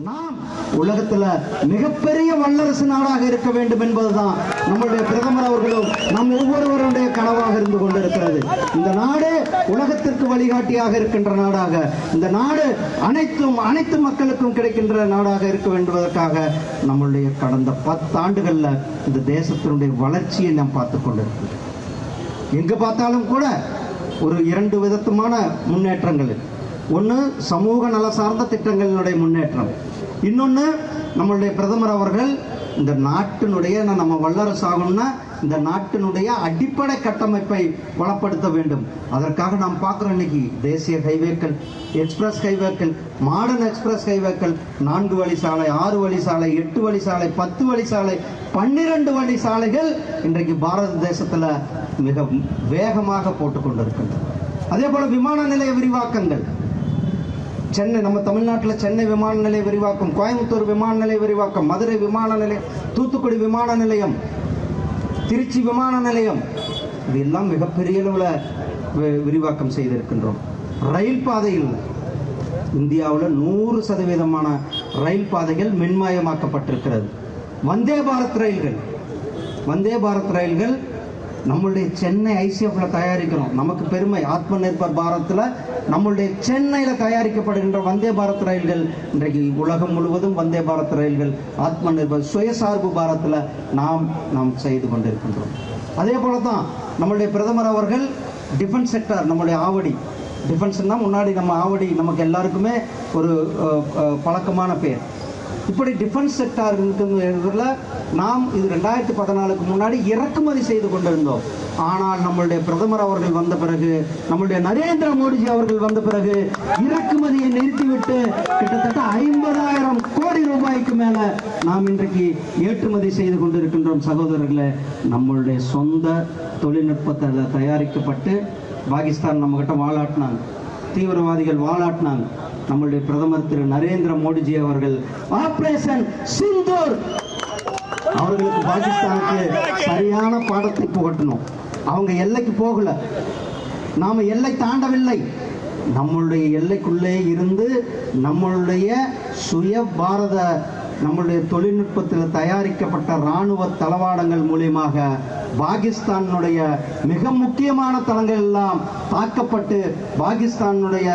நாம் உலகத்துல மிகப்பெரிய வல்லரசு நாடாக இருக்க வேண்டும் என்பதுதான் நம்முடைய பிரதமர் அவர்களும் நம் ஒவ்வொருவருடைய கனவாக இருந்து கொண்டிருக்கிறது. இந்த நாடு உலகத்திற்கு வழிகாட்டியாக இருக்கின்ற நாடாக இந்த நாடு அனைத்தும் அனைத்து மக்களுக்கும் கிடைக்கின்ற நாடாக இருக்க வேண்டுவதற்காக நம்மளுடைய கடந்த பத்து ஆண்டுகள்ல இந்த தேசத்தினுடைய வளர்ச்சியை நாம் பார்த்து கொண்டிருக்கிறோம். எங்க பார்த்தாலும் கூட ஒரு இரண்டு விதத்துமான முன்னேற்றங்கள் ஒன்று சமூக நல சார்ந்த திட்டங்களினுடைய முன்னேற்றம். இன்னொன்று நம்மளுடைய பிரதமர் அவர்கள் இந்த நாட்டினுடைய நான் நம்ம வல்லரசு ஆகணும்னா இந்த நாட்டினுடைய அடிப்படை கட்டமைப்பை வளப்படுத்த வேண்டும். அதற்காக நாம் பார்க்குறோம் இன்னைக்கு தேசிய ஹைவேக்கள் எக்ஸ்பிரஸ் ஹைவேக்கள் மாடர்ன் எக்ஸ்பிரஸ் ஹைவேக்கள் நான்கு வழி சாலை ஆறு வழி சாலை எட்டு வழி சாலை பத்து வழி சாலை பன்னிரண்டு வழி சாலைகள் இன்றைக்கு பாரத தேசத்தில் மிக வேகமாக போட்டுக் கொண்டிருக்கின்றன. அதே போல விமான நிலைய விரிவாக்கங்கள். சென்னை நம்ம தமிழ்நாட்டில் சென்னை விமான நிலைய விரிவாக்கம் கோயம்புத்தூர் விமான நிலைய விரிவாக்கம் மதுரை விமான நிலையம் தூத்துக்குடி விமான நிலையம் திருச்சி விமான நிலையம் இதெல்லாம் மிகப்பெரிய அளவில் விரிவாக்கம் செய்திருக்கின்றோம். ரயில் பாதையில் இந்தியாவில் நூறு சதவீதமான ரயில் பாதைகள் மின்மயமாக்கப்பட்டிருக்கிறது. வந்தே பாரத் ரயில்கள் வந்தே பாரத் ரயில்கள் நம்மளுடைய சென்னை ஐசிஎஃப்ல தயாரிக்கிறோம். நமக்கு பெருமை. ஆத்ம நிர்பர் பாரத்தில் நம்மளுடைய சென்னையில் தயாரிக்கப்படுகின்ற வந்தே பாரத் ரயில்கள் இன்றைக்கு உலகம் முழுவதும் வந்தே பாரத் ரயில்கள் ஆத்ம நிர்பர் சுயசார்பு பாரத்தில் நாம் நாம் செய்து கொண்டிருக்கின்றோம். அதே போல தான் நம்மளுடைய பிரதமர் அவர்கள் டிஃபென்ஸ் செக்டார் நம்மளுடைய ஆவடி. டிஃபென்ஸ்னா முன்னாடி நம்ம ஆவடி நமக்கு எல்லாருக்குமே ஒரு பழக்கமான பேர். இப்படி டிஃபென்ஸ் செக்டார் இருக்குங்கிறதுல நாம் இது ரெண்டாயிரத்தி பதினாலுக்கு முன்னாடி இறக்குமதி செய்து கொண்டிருந்தோம். ஆனால் நம்மளுடைய பிரதமர் அவர்கள் வந்த பிறகு நம்மளுடைய நரேந்திர மோடிஜி அவர்கள் வந்த பிறகு இறக்குமதியை நிறுத்திவிட்டு கிட்டத்தட்ட ஐம்பதாயிரம் கோடி ரூபாய்க்கு மேல நாம் இன்றைக்கு ஏற்றுமதி செய்து கொண்டிருக்கின்றோம். சகோதரர்களே நம்மளுடைய சொந்த தொழில்நுட்பத்தில் தயாரிக்கப்பட்டு பாகிஸ்தான் நம்ம கிட்ட வாழாட்டினாங்க. தீவிரவாதிகள் வாழாட்டினாங்க நம்மளுடைய பிரதமர் திரு நரேந்திர மோடிஜி அவர்கள் ஆபரேஷன் சிந்தூர்! அவர்களுக்கு பாகிஸ்தானுக்கு சரியான பாடத்தை புகட்டணும். அவங்க எல்லைக்கு போகல. நாம எல்லை தாண்டவில்லை. நம்மளுடைய எல்லைக்குள்ளே இருந்து நம்மளுடைய சுய பாரத நம்மளுடைய தொழில்நுட்பத்தில் தயாரிக்கப்பட்ட ராணுவ தளவாடங்கள் மூலியமாக பாகிஸ்தானுடைய மிக முக்கியமான தளங்கள் எல்லாம் தாக்கப்பட்டு பாகிஸ்தானுடைய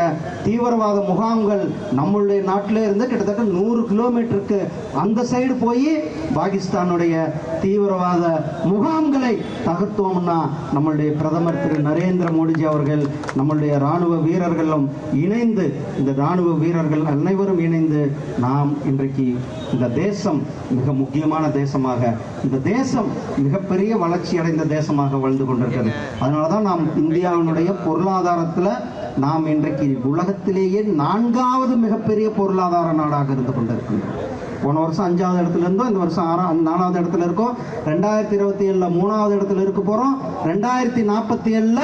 தீவிரவாத முகாம்கள் நம்மளுடைய நாட்டிலே இருந்து கிட்டத்தட்ட நூறு கிலோமீட்டருக்கு அந்த சைடு போய் பாகிஸ்தானுடைய தீவிரவாத முகாம்களை தகர்த்தோம்னா நம்மளுடைய பிரதமர் திரு நரேந்திர மோடிஜி அவர்கள் நம்மளுடைய ராணுவ வீரர்களும் இணைந்து இந்த ராணுவ வீரர்கள் அனைவரும் இணைந்து நாம் இன்றைக்கு இந்த தேசம் மிக முக்கியமான தேசமாக இந்த தேசம் மிகப்பெரிய வளர்ச்சி அடைந்த தேசமாக வாழ்ந்து கொண்டிருக்கிறது. அதனாலதான் நாம் இந்தியாவினுடைய பொருளாதாரத்துல நாம் இன்றைக்கு உலகத்திலேயே நான்காவது மிகப்பெரிய பொருளாதார நாடாக இருந்து கொண்டிருக்கின்றோம். போன வருஷம் அஞ்சாவது இடத்துல இருந்தோம் இந்த வருஷம் ஆறாம் நாலாவது இடத்துல இருக்கோம். ரெண்டாயிரத்தி இருபத்தி ஏழுல மூணாவது இடத்துல இருக்க போறோம். ரெண்டாயிரத்தி நாற்பத்தி ஏழுல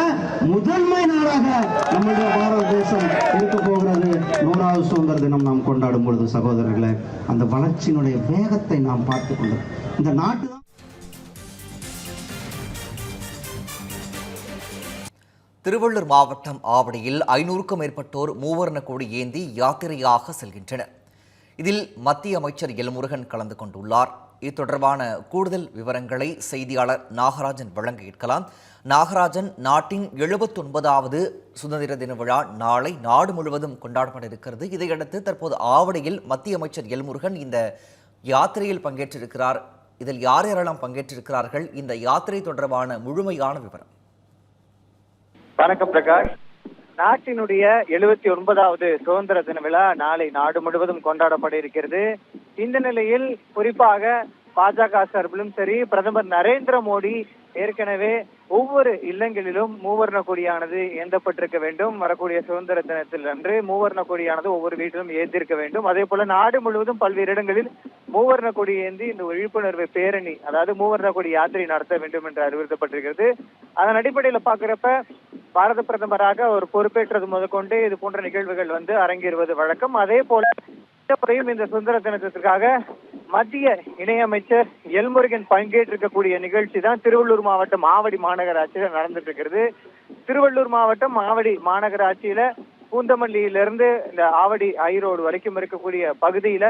முதன்மை நாடாக நம்முடைய பாரத தேசம் இருக்க போகிறது. நூறாவது சுதந்திர தினம் நாம் கொண்டாடும் பொழுது சகோதரர்களை அந்த வளர்ச்சியினுடைய வேகத்தை நாம் பார்த்து கொண்டு இந்த நாட்டு திருவள்ளூர் மாவட்டம் ஆவடியில் ஐநூறுக்கும் மேற்பட்டோர் மூவர்ண கொடி ஏந்தி யாத்திரையாக செல்கின்றனர். இதில் மத்திய அமைச்சர் எல்முருகன் கலந்து கொண்டுள்ளார். இது தொடர்பான கூடுதல் விவரங்களை செய்தியாளர் நாகராஜன் வழங்க கேட்கலாம். நாகராஜன் நாட்டின் எழுபத்தொன்பதாவது சுதந்திர தின விழா நாளை நாடு முழுவதும் கொண்டாடப்பட இருக்கிறது. இதையடுத்து தற்போது ஆவடியில் மத்திய அமைச்சர் எல்முருகன் இந்த யாத்திரையில் பங்கேற்றிருக்கிறார். இதில் யார் யாரெல்லாம் பங்கேற்றிருக்கிறார்கள்? இந்த யாத்திரை தொடர்பான முழுமையான விவரம். வணக்கம் பிரகாஷ். நாட்டினுடைய எழுபத்தி ஒன்பதாவது சுதந்திர தின விழா நாளை நாடு முழுவதும் கொண்டாடப்பட இருக்கிறது. இந்த நிலையில் குறிப்பாக பாஜக சார்பிலும் சரி பிரதமர் நரேந்திர மோடி ஏற்கனவே ஒவ்வொரு இல்லங்களிலும் மூவர்ண கொடியானது ஏந்தப்பட்டிருக்க வேண்டும். வரக்கூடிய சுதந்திர தினத்தில் அன்று மூவர்ண கொடியானது ஒவ்வொரு வீட்டிலும் ஏந்திருக்க வேண்டும். அதே போல நாடு முழுவதும் பல்வேறு இடங்களில் மூவர்ண கொடி ஏந்தி இந்த விழிப்புணர்வு பேரணி அதாவது மூவர்ண கொடி யாத்திரை நடத்த வேண்டும் என்று அறிவுறுத்தப்பட்டிருக்கிறது. அதன் அடிப்படையில பாக்குறப்ப பாரத பிரதமராக அவர் பொறுப்பேற்றது முதற்கொண்டு இது போன்ற நிகழ்வுகள் வந்து அரங்கேறுவது வழக்கம். அதே போல இந்த முறையும் இந்த சுதந்திர தினத்திற்காக மத்திய இணையமைச்சர் எல்முருகன் பங்கேற்றிருக்கக்கூடிய நிகழ்ச்சி தான் திருவள்ளூர் மாவட்டம் ஆவடி மாநகராட்சியில நடந்துட்டு இருக்கிறது திருவள்ளூர் மாவட்டம் ஆவடி மாநகராட்சியில பூந்தமல்லியிலிருந்து இந்த ஆவடி ஐரோடு வரைக்கும் இருக்கக்கூடிய பகுதியில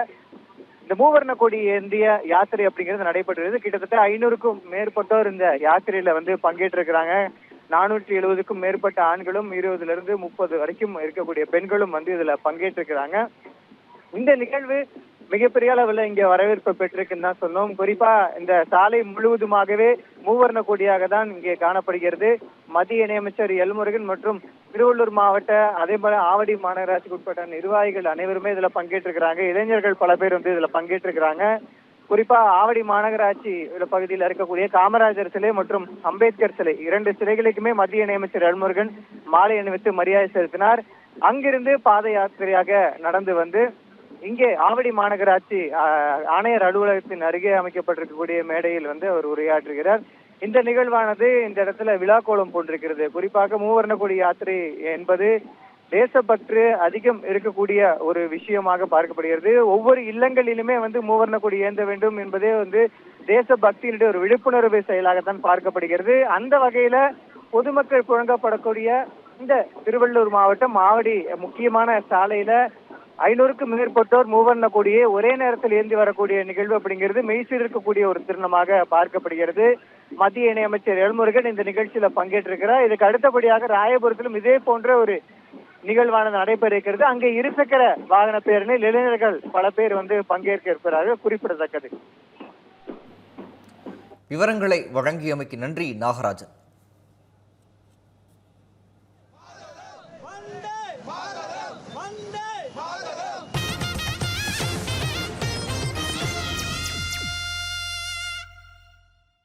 இந்த மூவர்ண கொடி ஏந்திய யாத்திரை அப்படிங்கிறது நடைபெற்றது. கிட்டத்தட்ட ஐநூறுக்கும் மேற்பட்டோர் இந்த யாத்திரையில வந்து பங்கேற்றிருக்கிறாங்க. நானூற்றி எழுபதுக்கும் மேற்பட்ட ஆண்களும் இருபதுல இருந்து முப்பது வரைக்கும் இருக்கக்கூடிய பெண்களும் வந்து இதுல பங்கேற்றிருக்கிறாங்க. இந்த நிகழ்வு மிகப்பெரிய அளவில் இங்க வரவேற்பு பெற்றிருக்குன்னு தான் சொன்னோம். குறிப்பா இந்த சாலை முழுவதுமாகவே மூவர்ண கொடியாக தான் இங்கே காணப்படுகிறது. மத்திய இணையமைச்சர் எல்முருகன் மற்றும் திருவள்ளூர் மாவட்ட அதே போல ஆவடி மாநகராட்சிக்கு உட்பட்ட நிர்வாகிகள் அனைவருமே இதுல பங்கேற்றிருக்கிறாங்க. இளைஞர்கள் பல பேர் வந்து இதுல பங்கேற்றிருக்கிறாங்க. குறிப்பா ஆவடி மாநகராட்சி உள்ள பகுதியில் இருக்கக்கூடிய காமராஜர் சிலை மற்றும் அம்பேத்கர் சிலை இரண்டு சிலைகளுக்குமே மத்திய இணையமைச்சர் அல்முருகன் மாலை அணிவித்து மரியாதை செலுத்தினார். அங்கிருந்து பாத யாத்திரையாக நடந்து வந்து இங்கே ஆவடி மாநகராட்சி ஆணையர் அலுவலகத்தின் அருகே அமைக்கப்பட்டிருக்கக்கூடிய மேடையில் வந்து அவர் உரையாற்றுகிறார். இந்த நிகழ்வானது இந்த இடத்துல விழாக்கோலம் போன்றிருக்கிறது. குறிப்பாக மூவர்ண கொடி யாத்திரை என்பது தேசப்பற்று அதிகம் இருக்கக்கூடிய ஒரு விஷயமாக பார்க்கப்படுகிறது. ஒவ்வொரு இல்லங்களிலுமே வந்து மூவர்ண கொடி ஏந்த வேண்டும் என்பதே வந்து தேசபக்தியினுடைய ஒரு விழிப்புணர்வு செயலாகத்தான் பார்க்கப்படுகிறது. அந்த வகையில பொதுமக்கள் புழங்கப்படக்கூடிய இந்த திருவள்ளூர் மாவட்டம் மாவடி முக்கியமான சாலையில ஐநூறுக்கும் மேற்பட்டோர் மூவர்ண கொடியை ஒரே நேரத்தில் ஏந்தி வரக்கூடிய நிகழ்வு அப்படிங்கிறது மெய்சிலிருக்கக்கூடிய ஒரு திருணமாக பார்க்கப்படுகிறது. மத்திய இணையமைச்சர் எழுமுருகன் இந்த நிகழ்ச்சியில பங்கேற்றிருக்கிறார். இதுக்கு அடுத்தபடியாக ராயபுரத்திலும் இதே போன்ற ஒரு நிகழ்வானது நடைபெற இருக்கிறது அங்கே இருசக்கர வாகன பேரணியில் இளைஞர்கள் பல பேர் வந்து பங்கேற்க இருக்கிறார்கள். குறிப்பிடத்தக்கது. விவரங்களை வழங்கியமைக்கு நன்றி நாகராஜன்.